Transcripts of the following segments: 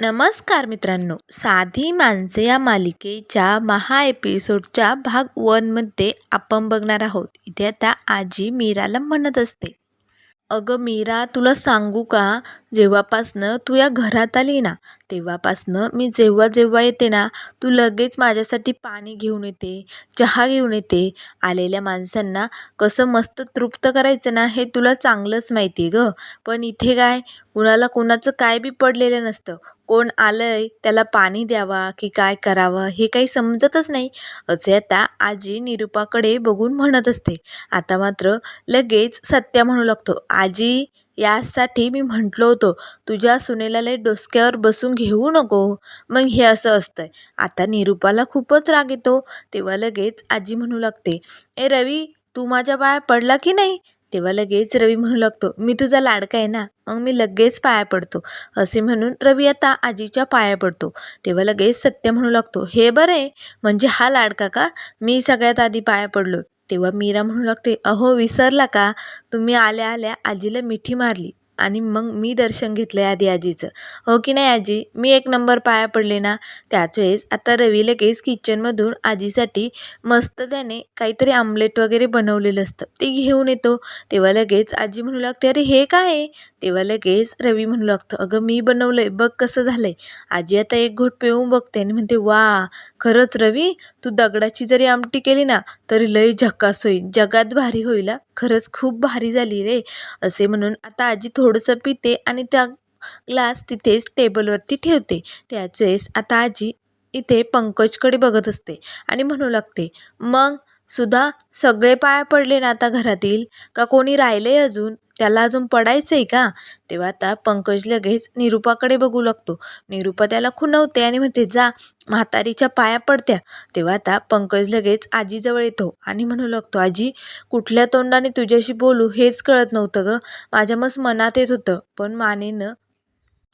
नमस्कार मित्रांनो. साधी माणसे या मालिकेच्या महा एपिसोडच्या भाग वनमध्ये आपण बघणार आहोत. इथे आता आजी मीराला म्हणत असते. अगं मीरा तुला सांगू का? जेव्हापासनं तू या घरात आली ना तेव्हापासनं मी जेव्हा जेव्हा येते ना तू लगेच माझ्यासाठी पाणी घेऊन येते चहा घेऊन येते. आलेल्या माणसांना कसं मस्त तृप्त करायचं ना हे तुला चांगलंच माहिती आहे गं. पण इथे काय कुणाला कुणाचं काय बी पडलेलं नसतं. कोण आलंय त्याला पाणी द्यावा की काय करावं हे काही समजतच नाही. असे आता आजी निरूपाकडे बघून म्हणत असते. आता मात्र लगेच सत्या म्हणू लागतो आजी यासाठी मी म्हटलं होतं तुझ्या सुनेला लय डोसक्यावर बसून घेऊ नको. मग हे असं असतंय. आता निरूपाला खूपच राग येतो. तेव्हा लगेच आजी म्हणू लागते ए रवी तू माझ्या पाया पडला की नाही? तेव्हा लगेच रवी म्हणू लागतो मी तुझा लाडका आहे ना मग मी लगेच पाया पडतो. असे म्हणून रवी आता आजीच्या पाया पडतो. तेव्हा लगेच सत्य म्हणू लागतो हे बरं आहे म्हणजे हा लाडका का? मी सगळ्यात आधी पाया पडलो. तेव्हा मीरा म्हणू लागते अहो विसरला का? तुम्ही आल्या आल्या आजीला मिठी मारली. आणि मग मी दर्शन घेतलं आहे आधी आजीचं. हो की नाही आजी? मी एक नंबर पाया पडले ना? त्याच वेळेस आता रवी लगेच किचनमधून आजीसाठी मस्त त्याने काहीतरी आमलेट वगैरे बनवलेलं असतं. ते घेऊन येतो. तेव्हा लगेच आजी म्हणू लागते अरे हे काय आहे? तेव्हा लगेच रवी म्हणू लागतं अगं मी बनवलं आहे बघ कसं झालं आहे आजी आता एक घोट पिऊन बघते आणि म्हणते वा खरंच रवी तू दगडाची जरी आमटी केली ना तरी लय झकास होईल. जगात भारी होईल खरंच खूप भारी झाली रे. असे म्हणून आता आजी थोडंसं पिते आणि त्या ग्लास तिथेच टेबलवरती ठेवते. त्याच वेळेस आता आजी इथे पंकजकडे बघत असते आणि म्हणू लागते मग सुद्धा सगळे पाया पडले ना आता घरातील? का कोणी राहिले अजून? त्याला अजून पडायचं आहे का? तेव्हा आता पंकज लगेच निरूपाकडे बघू लागतो. निरूपा त्याला खुणवते आणि म्हणते जा म्हातारीच्या पाया पडत्या. तेव्हा आता पंकज लगेच आजीजवळ येतो आणि म्हणू लागतो आजी कुठल्या तोंडाने तुझ्याशी बोलू? हेच कळत नव्हतं गं. माझ्या मस्त मनात येत होतं पण मानेनं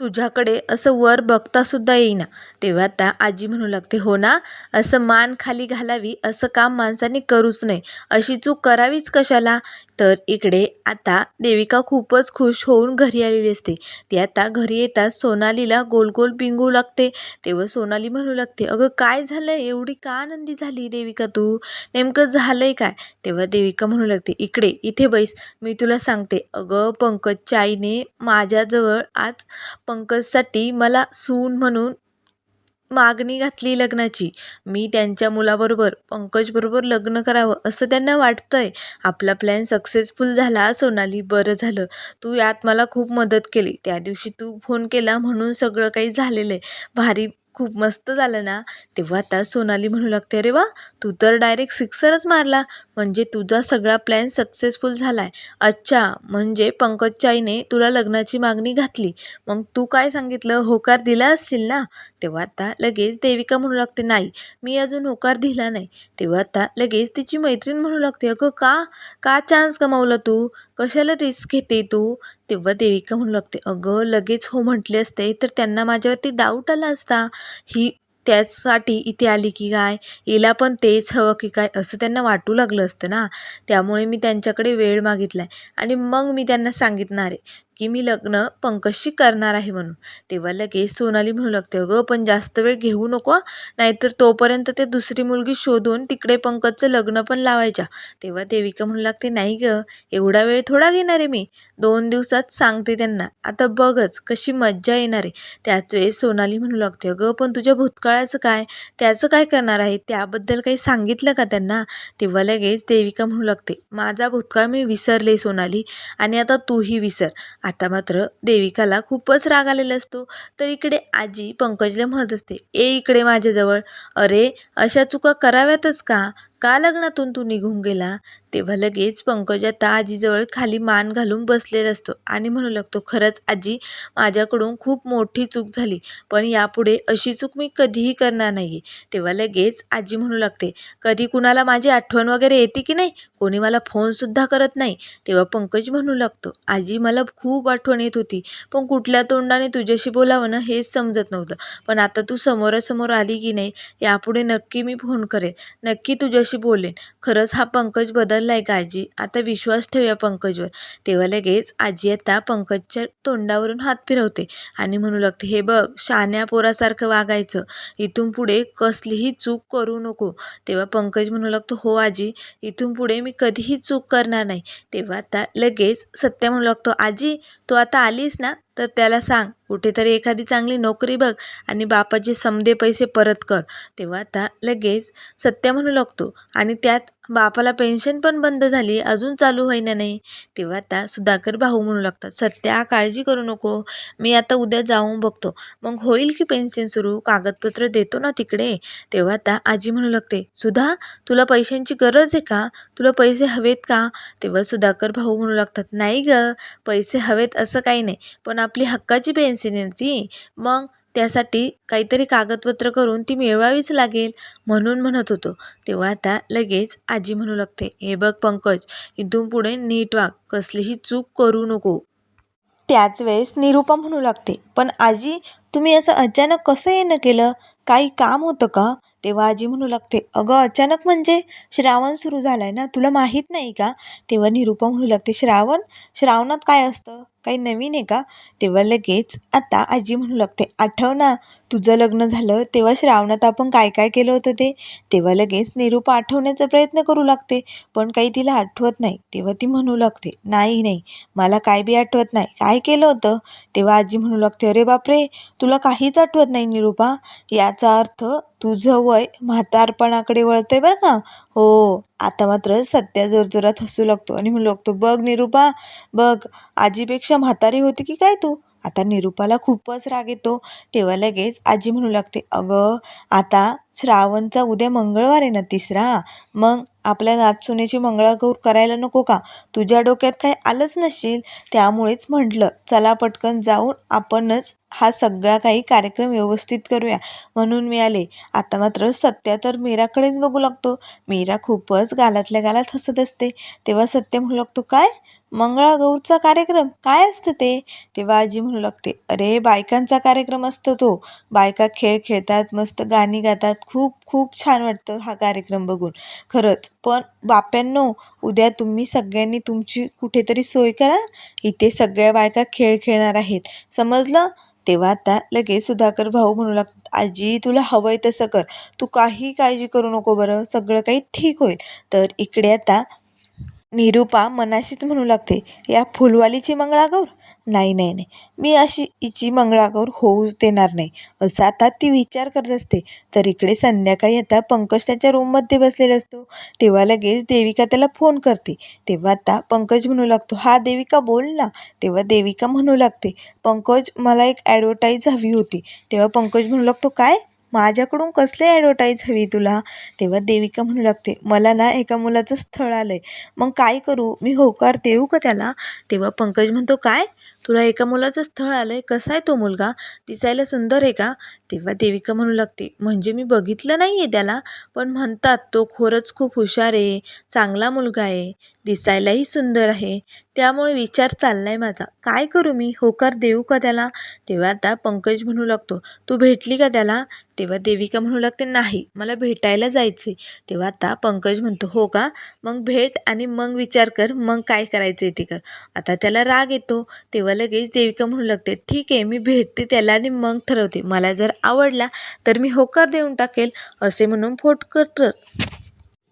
तुझ्याकडे असं वर बघता सुद्धा येईना. तेव्हा आता आजी म्हणू लागते हो ना असं मान खाली घालावी असं काम माणसाने करूच नये. अशी चूक करावीच कशाला? तर इकडे आता देविका खूपच खुश होऊन घरी आलेली असते. ती आता घरी येताच सोनालीला गोल गोल पिंगू लागते. तेव्हा सोनाली म्हणू लागते अगं काय झालं एवढी का आनंदी झाली देविका तू? नेमकं झालंय काय? तेव्हा देविका म्हणू लागते इकडे इथे बैस. मी तुला सांगते अगं पंकजच्या आईने माझ्याजवळ आज पंकजसाठी मला सून म्हणून मागणी घातली लग्नाची. मी त्यांच्या मुलाबरोबर पंकजबरोबर लग्न करावं असं त्यांना वाटतंय. आपला प्लॅन सक्सेसफुल झाला सोनाली बरं झालं. तू यात मला खूप मदत केली. त्या दिवशी तू फोन केला म्हणून सगळं काही झालेलं आहे भारी खूप मस्त झालं ना? तेव्हा आता सोनाली म्हणू लागते अरे वा! तू तर डायरेक्ट सिक्सरच मारला. म्हणजे तुझा सगळा प्लॅन सक्सेसफुल झाला आहे अच्छा म्हणजे पंकजच्या आईने तुला लग्नाची मागणी घातली. मग तू काय सांगितलं? होकार दिला असशील ना? तेव्हा आता लगेच देविका म्हणू लागते नाही मी अजून होकार दिला नाही. तेव्हा आता लगेच तिची मैत्रीण म्हणू लागते अगं का? का चान्स गमावला तू? कशाला रिस्क घेते तू? तेव्हा देविका म्हणू लागते अगं लगेच हो म्हटले असते तर त्यांना माझ्यावरती डाऊट आला असता. ही त्याचसाठी इथे आली की काय? हिला पण तेच हवं की काय? असं त्यांना वाटू लागलं असतं ना. त्यामुळे मी त्यांच्याकडे वेळ मागितला आहे आणि मग मी त्यांना सांगितणार आहे. की मी लग्न पंकजशी करणार आहे म्हणून. तेव्हा लगेच सोनाली म्हणू लागते अगं पण जास्त वेळ घेऊ नको नाहीतर तोपर्यंत ते दुसरी मुलगी शोधून तिकडे पंकजचं लग्न पण लावायच्या. तेव्हा देविका म्हणू लागते नाही गं एवढा वेळ थोडा घेणार आहे मी. दोन दिवसात सांगते त्यांना. आता बघच कशी मज्जा येणार आहे. त्याच वेळेस सोनाली म्हणू लागते अगं पण तुझ्या भूतकाळाचं काय? त्याचं काय करणार आहे? त्याबद्दल काही सांगितलं का त्यांना? तेव्हा लगेच देविका म्हणू लागते माझा भूतकाळ मी विसरले सोनाली. आणि आता तूही विसर. आता मात्र देविकाला खूपच राग आलेला असतो. तर इकडे आजी पंकजला म्हणत असते ए इकडे माझ्याजवळ. अरे अशा चुका कराव्यातच का? का लग्नातून तू निघून गेला? तेव्हा लगेच पंकज आता आजीजवळ खाली मान घालून बसलेला असतो आणि म्हणू लागतो खरंच आजी माझ्याकडून खूप मोठी चूक झाली पण यापुढे अशी चूक मी कधीही करणार नाही तेव्हा लगेच आजी म्हणू लागते कधी कुणाला माझी आठवण वगैरे येते की नाही? कोणी मला फोनसुद्धा करत नाही. तेव्हा पंकज म्हणू लागतो आजी मला खूप आठवण येत होती पण कुठल्या तोंडाने तुझ्याशी बोलावं ना हेच समजत नव्हतं. पण आता तू समोरासमोर आली की नाही यापुढे नक्की मी फोन करेन नक्की तुझ्याशी अशी बोलेन खरंच हा पंकज बदललाय का आजी आता विश्वास ठेवूया पंकजवर. तेव्हा लगेच आजी आता पंकजच्या तोंडावरून हात फिरवते आणि म्हणू लागते हे बघ शान्या पोरासारखं वागायचं. इथून पुढे कसलीही चूक करू नको. तेव्हा पंकज म्हणू लागतो हो आजी इथून पुढे मी कधीही चूक करणार नाही. तेव्हा आता लगेच सत्या म्हणू लागतो आजी तू आता आलीस ना? तर त्याला सांग कुठेतरी एखादी चांगली नोकरी बघ आणि बापाचे समदे पैसे परत कर. तेव्हा आता लगेच सत्या म्हणू लागतो आणि त्यात बापाला पेन्शन पण बंद झाली अजून चालू होईना नाही. तेव्हा आता सुधाकर भाऊ म्हणू लागतात सत्या काळजी करू नको मी आता उद्या जाऊन बघतो. मग होईल की पेन्शन सुरू? कागदपत्र देतो ना तिकडे. तेव्हा आता आजी म्हणू लागते सुधा तुला पैशांची गरज आहे का? तुला पैसे हवेत का? तेव्हा सुधाकर भाऊ म्हणू लागतात नाही ग पैसे हवेत असं काही नाही पण आपली हक्काची पेन्शन आहे ती. मग त्यासाठी काहीतरी कागदपत्र करून ती मिळवावीच लागेल म्हणून म्हणत होतो. तेव्हा आता लगेच आजी म्हणू लागते हे बघ पंकज इथून पुढे नीट वाग कसलीही चूक करू नको. त्याच वेळेस निरूपा म्हणू लागते पण आजी तुम्ही असं अचानक कसं येणं केलं? काही काम होतं का? तेव्हा आजी म्हणू लागते अगं अचानक म्हणजे? श्रावण सुरू झालाय ना तुला माहीत नाही का? तेव्हा निरूपा म्हणू लागते श्रावण? श्रावणात काय असतं? काही नवीन आहे का? तेव्हा लगेच आता आजी म्हणू लागते आठव ना तुझं लग्न झालं तेव्हा श्रावणात आपण काय काय केलं होतं ते? तेव्हा लगेच निरूपा आठवण्याचा प्रयत्न करू लागते पण काही तिला आठवत नाही तेव्हा ती म्हणू लागते नाही नाही मला काय बी आठवत नाही काय केलं होतं? तेव्हा आजी म्हणू लागते अरे बापरे तुला काहीच आठवत नाही निरूपा याचा अर्थ तुझं वय म्हातारपणाकडे वळतंय बरं का? हो आता मात्र सत्या जोरजोरात हसू लागतो आणि म्हणू लागतो बघ निरूपा बघ आजीपेक्षा म्हातारी होती की काय तू? आता निरूपाला खूपच राग येतो. तेव्हा लगेच आजी म्हणू लागते अगं आता श्रावणचा उद्या मंगळवार आहे ना तिसरा? मग आपल्या नाचसुनेची मंगळागौर करायला नको का? तुझ्या डोक्यात काय आलंच नसेल त्यामुळेच म्हटलं चला पटकन जाऊन आपणच हा सगळा काही कार्यक्रम व्यवस्थित करूया. म्हणून मी आले. आता मात्र सत्या तर मीराकडेच बघू लागतो. मीरा खूपच गालातल्या गालात हसत असते. तेव्हा सत्य म्हणू लागतो काय? मंगळागौरचा कार्यक्रम? काय असतं ते? तेव्हा आजी म्हणू लागते अरे बायकांचा कार्यक्रम असतो तो. बायका खेळ खेळतात मस्त गाणी गातात. खूप खूप छान वाटतं हा कार्यक्रम बघून. खरंच. पण बाप्यांनो उद्या तुम्ही सगळ्यांनी तुमची कुठेतरी सोय करा. इथे सगळ्या बायका खेळ खेळणार आहेत. समजलं? तेव्हा आता लगेच सुधाकर भाऊ म्हणू लागतात आजी तुला हवंय तसं कर. तू काही काळजी करू नको बरं. सगळं काही ठीक होईल. तर इकडे आता निरूपा मनाशीच म्हणू लागते या फुलवालीची मंगळागौर? नाही नाही नाही. मी अशी हिची मंगळागौर होऊच देणार नाही. असं आता ती विचार करत असते. तर इकडे संध्याकाळी आता पंकज त्याच्या रूममध्ये बसलेला असतो. तेव्हा लगेच देविका त्याला फोन करते. तेव्हा आता पंकज म्हणू लागतो हा देविका बोल ना. तेव्हा देविका म्हणू लागते पंकज मला एक ॲडव्हर्टाईज हवी होती. तेव्हा पंकज म्हणू लागतो काय? माझ्याकडून कसले ॲडव्हर्टाईज हवी तुला? तेव्हा देविका म्हणू लागते मला ना एका मुलाचं स्थळ आलं आहे मग काय करू? मी होकार देऊ का त्याला? तेव्हा पंकज म्हणतो काय? तुला एका मुलाचं स्थळ आलं आहे कसा आहे तो मुलगा? दिसायला सुंदर आहे का? तेव्हा देविका म्हणू लागते म्हणजे मी बघितलं नाही आहे त्याला पण म्हणतात तो खरंच खूप हुशार आहे चांगला मुलगा आहे दिसायलाही सुंदर आहे त्यामुळे विचार चालला आहे माझा. काय करू मी? होकार देऊ का त्याला? तेव्हा आता पंकज म्हणू लागतो तू भेटली का त्याला? तेव्हा देविका म्हणू लागते नाही मला भेटायला जायचे तेव्हा आता पंकज म्हणतो हो का? मग भेट आणि मग विचार कर मग काय करायचं ते कर. आता त्याला राग येतो तेव्हा लगेच देविका म्हणू लागते ठीक आहे मी भेटते त्याला आणि मग ठरवते. मला जर आवडला तर मी होकार देऊन टाकेल असे म्हणून फोट कर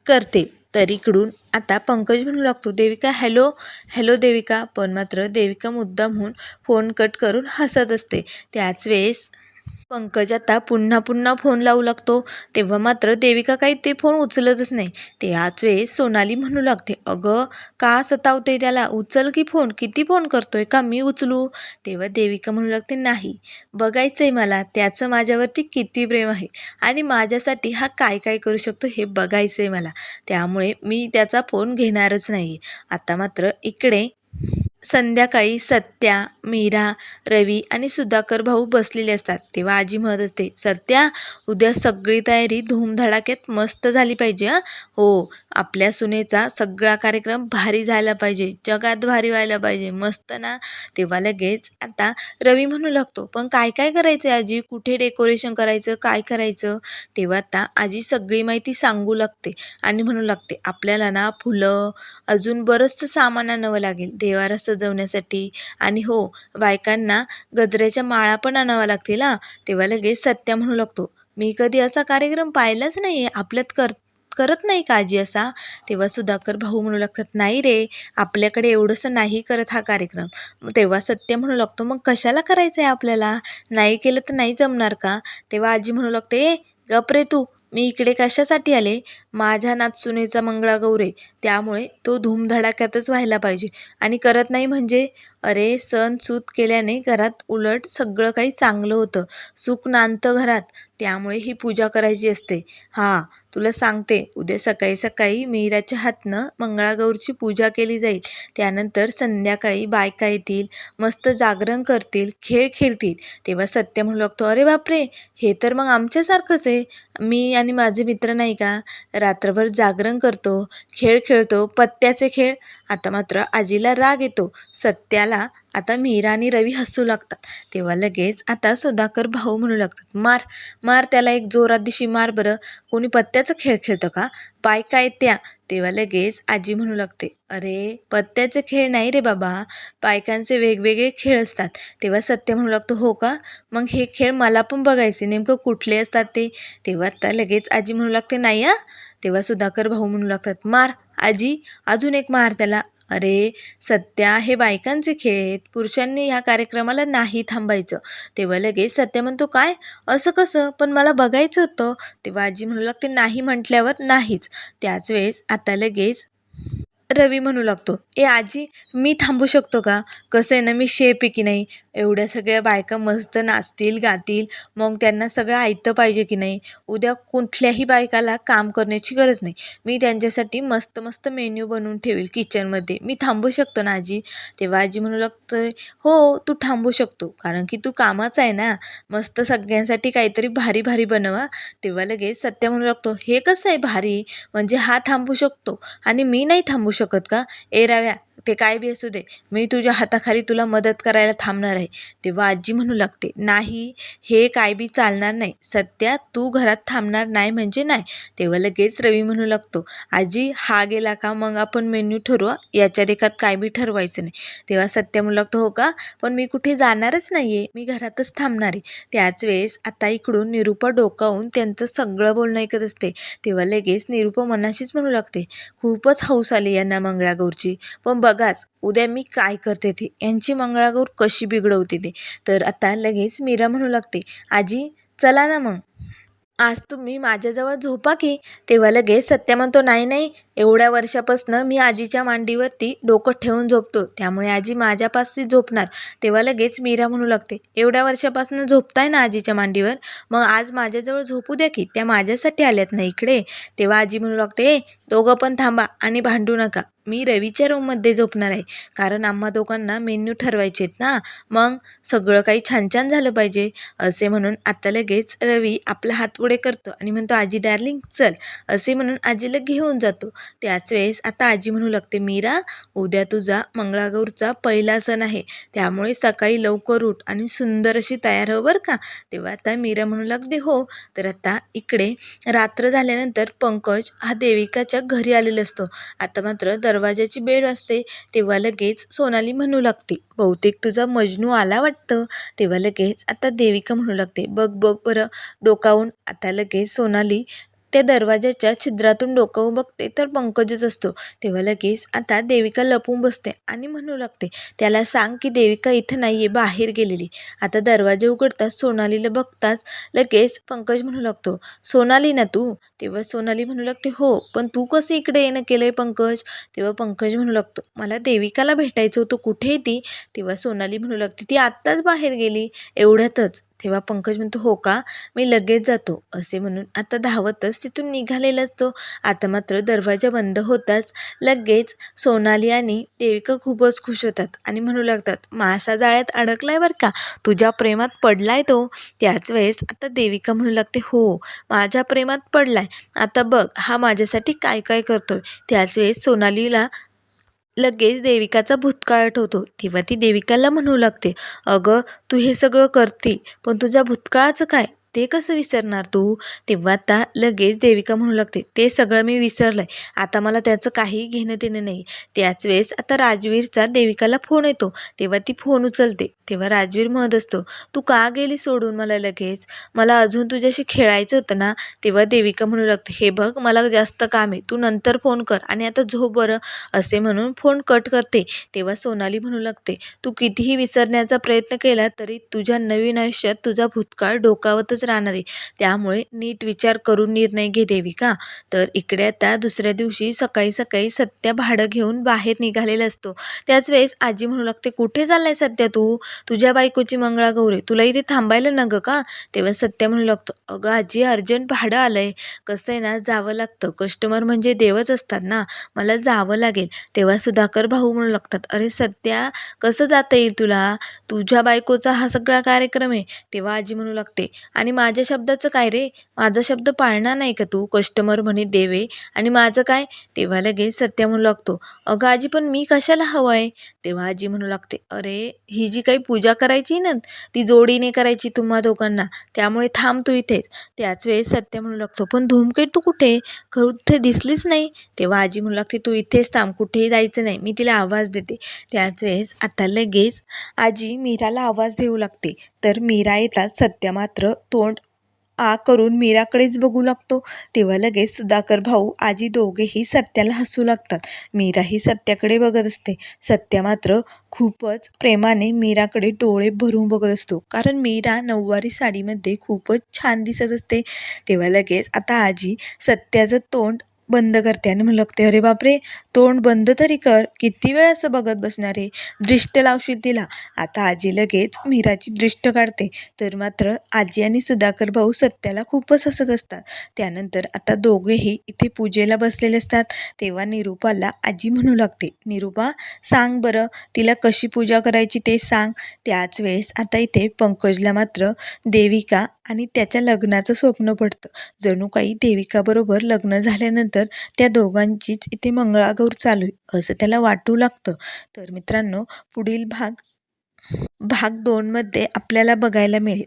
करते. तर इकडून आता पंकज म्हणू लागतो देविका हॅलो हॅलो देविका. पण मात्र देविका मुद्दामहून फोन कट करून हसत असते. त्याच वेळेस पंकज आता पुन्हा पुन्हा फोन लावू लागतो. तेव्हा मात्र देविका काही ते फोन उचलतच नाही. त्याच वेळेस सोनाली म्हणू लागते अगं का सतावते त्याला? उचल की फोन? किती फोन करतोय का? मी उचलू? तेव्हा देविका म्हणू लागते नाही बघायचं आहे मला त्याचं माझ्यावरती किती प्रेम आहे आणि माझ्यासाठी हा काय काय करू शकतो हे बघायचं आहे मला. त्यामुळे मी त्याचा फोन घेणारच नाही आता मात्र इकडे संध्याकाळी सत्या मीरा रवी आणि सुधाकर भाऊ बसलेले असतात. तेव्हा आजी म्हणत असते सत्या उद्या सगळी तयारी धूमधडाक्यात मस्त झाली पाहिजे हो? आपल्या सुनेचा सगळा कार्यक्रम भारी झाला पाहिजे जगात भारी व्हायला पाहिजे मस्त ना? तेव्हा लगेच आता रवी म्हणू लागतो पण काय काय करायचं आहे आजी? कुठे डेकोरेशन करायचं? काय करायचं? तेव्हा आता आजी सगळी माहिती सांगू लागते आणि म्हणू लागते आपल्याला ना फुलं अजून बरंचसं सामान आणावं लागेल देवारा सजवण्यासाठी आणि हो बायकांना गजऱ्याच्या माळा पण आणाव्या लागतील हां. तेव्हा लगेच सत्या म्हणू लागतो मी कधी असा कार्यक्रम पाहिलाच नाही आहे आपल्यात कर करत नाही का आजी असा? तेव्हा सुधाकर भाऊ म्हणू लागतात नाही रे आपल्याकडे एवढंसं नाही करत हा कार्यक्रम. तेव्हा सत्य म्हणू लागतो मग कशाला करायचं आहे आपल्याला? नाही केलं तर नाही जमणार का? तेव्हा आजी म्हणू लागते ए गप रे तू मी इकडे कशासाठी आले? माझ्या नातसुनेचा मंगळागौर आहे त्यामुळे तो धूमधडाक्यातच व्हायला पाहिजे. आणि करत नाही म्हणजे? अरे सण सूत केल्याने घरात उलट सगळं काही चांगलं होतं. सुख नांदतं घरात. त्यामुळे ही पूजा करायची असते. हां तुला सांगते उद्या सकाळी सकाळी मीराच्या हातनं मंगळागौरची पूजा केली जाईल. त्यानंतर संध्याकाळी बायका येतील मस्त जागरण करतील खेळ खेळतील. तेव्हा सत्य म्हणू लागतो अरे बापरे हे तर मग आमच्यासारखंच आहे. मी आणि माझे मित्र नाही का? रात्रभर जागरण करतो खेळ खेळतो पत्त्याचे खेळ. आता मात्र आजीला राग येतो. सत्याला आता मीरा आणि रवी हसू लागतात. तेव्हा लगेच आता सुधाकर भाऊ म्हणू लागतात मार मार त्याला एक जोरात दिशी मार बरं. कोणी पत्त्या पत्त्याचं खेळ खेळतो का? बाय काय त्या. तेव्हा लगेच आजी म्हणू लागते अरे पत्त्याचे खेळ नाही रे बाबा. बायकांचे वेगवेगळे खेळ असतात. तेव्हा सत्य म्हणू लागतो हो का? मग हे खेळ मला पण बघायचे. नेमकं कुठले असतात ते? तेव्हा आता लगेच आजी म्हणू लागते नाही हा. तेव्हा सुधाकर भाऊ म्हणू लागतात मार आजी अजून एक मार त्याला. अरे सत्या हे बायकांचे खेळ आहेत पुरुषांनी ह्या कार्यक्रमाला नाही थांबायचं. तेव्हा लगेच सत्या म्हणतो काय? असं कसं? पण मला बघायचं होतं. तेव्हा आजी म्हणू लागते नाही म्हटल्यावर नाहीच. त्याच वेळेस आता लगेच रवी म्हणू लागतो ए आजी मी थांबू शकतो का? कसं आहे ना मी शेप आहे की नाही? एवढ्या सगळ्या बायका मस्त नाचतील गातील मग त्यांना सगळं ऐकतं पाहिजे की नाही? उद्या कुठल्याही बायकाला काम करण्याची गरज नाही. मी त्यांच्यासाठी मस्त मस्त मेन्यू बनवून ठेवेल किचनमध्ये. मी थांबू शकतो ना आजी? तेव्हा आजी म्हणू लागतं हो तू थांबू शकतो कारण की तू कामाचा आहे ना. मस्त सगळ्यांसाठी काहीतरी भारी भारी बनवा. तेव्हा लगेच सत्या म्हणू लागतो हे कसं आहे भारी? म्हणजे हा थांबू शकतो आणि मी नाही थांबू शकतो. शकत का? ए राव्या ते काय बी असू दे. मी तुझ्या हाताखाली तुला मदत करायला थांबणार आहे. तेव्हा आजी म्हणू लागते नाही हे काय बी चालणार नाही. सध्या तू घरात थांबणार नाही म्हणजे नाही. तेव्हा लगेच रवी म्हणू लागतो आजी हा गेला का? मग आपण मेन्यू ठरवा याच्या रेखात काय बी ठरवायचं नाही. तेव्हा सत्य म्हणू लागतो हो का? पण मी कुठे जाणारच नाही आहे मी घरातच थांबणार आहे. त्याच वेळेस आता इकडून निरूपा डोकावून त्यांचं सगळं बोलणं ऐकत असते. तेव्हा लगेच निरूपा मनाशीच म्हणू लागते खूपच हौस आली यांना मंगळागौरची. पण बघाच उद्या मी काय करते ते? यांची मंगळागौर कशी बिघडवते ते? तर आता लगेच मीरा म्हणू लागते आजी चला ना मग. आज तुम्ही माझ्याजवळ झोपा की. तेव्हा लगेच सत्या म्हणतो नाही नाही एवढ्या वर्षापासनं मी आजीच्या मांडीवरती डोकं ठेवून झोपतो. त्यामुळे आजी माझ्यापाशी झोपणार. तेव्हा लगेच मीरा म्हणू लागते एवढ्या वर्षापासून झोपताय ना आजीच्या मांडीवर? मग आज माझ्याजवळ झोपू द्या की त्या माझ्यासाठी आल्यात ना इकडे. तेव्हा आजी म्हणू लागते ए दोघं पण थांबा आणि भांडू नका. मी रवीच्या रूममध्ये झोपणार आहे. कारण आम्हा दोघांना मेन्यू ठरवायचे आहेत ना. मग सगळं काही छान छान झालं पाहिजे. असे म्हणून आता लगेच रवी आपला हात पुढे करतो आणि म्हणतो आजी डार्लिंग चल. असे म्हणून आजीला घेऊन जातो. त्याच वेळेस आता आजी म्हणू लागते मीरा उद्या तुझा मंगळागौरचा पहिला सण आहे. त्यामुळे सकाळी लवकर उठ आणि सुंदर अशी तयार हो बरं का. तेव्हा आता मीरा म्हणू लागते हो. तर आता इकडे रात्र झाल्यानंतर पंकज हा देविकाच्या घरी आलेला असतो. आता मात्र दरवाजाची बेड असते तेव्हा लगेच सोनाली म्हणू लागते बहुतेक तुझा मजनू आला वाटतं. तेव्हा लगेच आता देविका म्हणू लागते बघ बघ बरं. डोकावून आता लगेच सोनाली त्या दरवाजाच्या छिद्रातून डोकावून बघते तर पंकजच असतो. तेव्हा लगेच आता देविका लपून बसते आणि म्हणू लागते त्याला सांग की देविका इथं नाही आहे बाहेर गेलेली. आता दरवाजा उघडताच सोनालीला बघताच लगेच पंकज म्हणू लागतो सोनाली ना तू? तेव्हा सोनाली म्हणू लागते हो पण तू कसं इकडे येणं केलं आहे पंकज? तेव्हा पंकज म्हणू लागतो मला देविकाला भेटायचं होतं कुठे आहे ती? तेव्हा सोनाली म्हणू लागते ती आत्ताच बाहेर गेली. एवढ्यातच. तेव्हा पंकज म्हणतो हो का? मी लगेच जातो असे म्हणून आता धावतच तिथून निघालेला असतो आता मात्र दरवाजा बंद होताच लगेच सोनाली आणि देविका खूपच खुश होतात आणि म्हणू लागतात मासा जाळ्यात अडकलाय बरं का? तुझ्या प्रेमात पडलाय तो. त्याच वेळेस आता देविका म्हणू लागते हो माझ्या प्रेमात पडलाय. आता बघ हा माझ्यासाठी काय काय करतोय. त्याच वेळेस सोनालीला लगेच देविकाचा भूतकाळ आठवतो. तेव्हा ती देविकाला म्हणू लागते अगं तू हे सगळं करते पण तुझ्या भूतकाळाचं काय? ते कसं विसरणार तू? तेव्हा आता लगेच देविका म्हणू लागते ते सगळं मी विसरलंय. आता मला त्याचं काही घेणं देणं नाही. त्याच वेळेस आता राजवीरचा देविकाला फोन येतो. तेव्हा ती फोन उचलते. तेव्हा राजवीर म्हणत असतो तू का गेली सोडून मला लगेच? मला अजून तुझ्याशी खेळायचं होतं ना? तेव्हा देविका म्हणू लागते हे बघ मला जास्त काम आहे. तू नंतर फोन कर आणि आता झोप बरं असे म्हणून फोन कट करते. तेव्हा सोनाली म्हणू लागते तू कितीही विसरण्याचा प्रयत्न केला तरी तुझ्या नवीन आयुष्यात तुझा भूतकाळ डोकावतच राहणार. आहे त्यामुळे नीट विचार करून निर्णय घे देविका तर इकडे आता दुसऱ्या दिवशी सकाळी सकाळी सत्या भाडं घेऊन बाहेर निघालेला असतो. त्याच वेळेस आजी म्हणू लागते कुठे चाललाय सध्या तू? तुझ्या बायकोची मंगळागौर आहे तुला इथे थांबायला न गं का? तेव्हा सत्या म्हणू लागतो अगं आजी अर्जंट भाडं आलंय. कसं आहे ना जावं लागतं. कस्टमर म्हणजे देवच असतात ना. मला जावं लागेल. तेव्हा सुधाकर भाऊ म्हणू लागतात अरे सध्या कसं जाता येईल तुला? तुझ्या बायकोचा हा सगळा कार्यक्रम आहे. तेव्हा आजी म्हणू लागते आणि माझ्या शब्दाचं काय रे? माझा शब्द पाळणार नाही का तू? कस्टमर म्हणे देवे. आणि माझं काय? तेव्हा लगेच सत्या म्हणू लागतो. अगं आजी पण मी कशाला हवं आहे? तेव्हा आजी म्हणू लागते अरे ही जी काही पूजा करायची ना ती जोडीने करायची तुम्हा दोघांना. त्यामुळे थांब तू इथेच. त्याच वेळेस सत्य म्हणू लागतो पण धूमकेतू कुठे? कुठे दिसलीच नाही. तेव्हा आजी म्हणू लागते तू इथेच थांब कुठेही जायचं नाही मी तिला आवाज देते. त्याच वेळेस आता लगेच आजी मीराला आवाज देऊ लागते. तर मीरा येतात सत्या मात्र तोंड आ करून मीराकडेच बघू लागतो. तेव्हा लगेच सुधाकर भाऊ आजी दोघेही सत्याला हसू लागतात. मीराही सत्याकडे बघत असते. सत्या मात्र खूपच प्रेमाने मीराकडे डोळे भरून बघत असतो. कारण मीरा नऊवारी साडीमध्ये खूपच छान दिसत असते. तेव्हा लगेच आता आजी सत्याचं तोंड बंद करते. आणि म्हणलं लागते अरे बापरे तोंड बंद तरी कर. किती वेळ असं बघत बसणार आहे? दृष्ट लावशील तिला. आता आजी लगेच मीराची दृष्ट काढते. तर मात्र आजी आणि सुधाकर भाऊ सत्याला खूपच हसत असतात. त्यानंतर आता दोघेही इथे पूजेला बसलेले असतात. तेव्हा निरूपाला आजी म्हणू लागते निरूपा सांग बरं तिला कशी पूजा करायची ते सांग. त्याच वेळेस आता इथे पंकजला मात्र देविका आणि त्याच्या लग्नाचं स्वप्न पडतं. जणू काही देविकाबरोबर लग्न झाल्यानंतर त्या दोघांचीच इथे मंगळागौर चालू आहे असं त्याला वाटू लागतं. तर मित्रांनो पुढील भाग भाग दोनमध्ये आपल्याला बघायला मिळेल.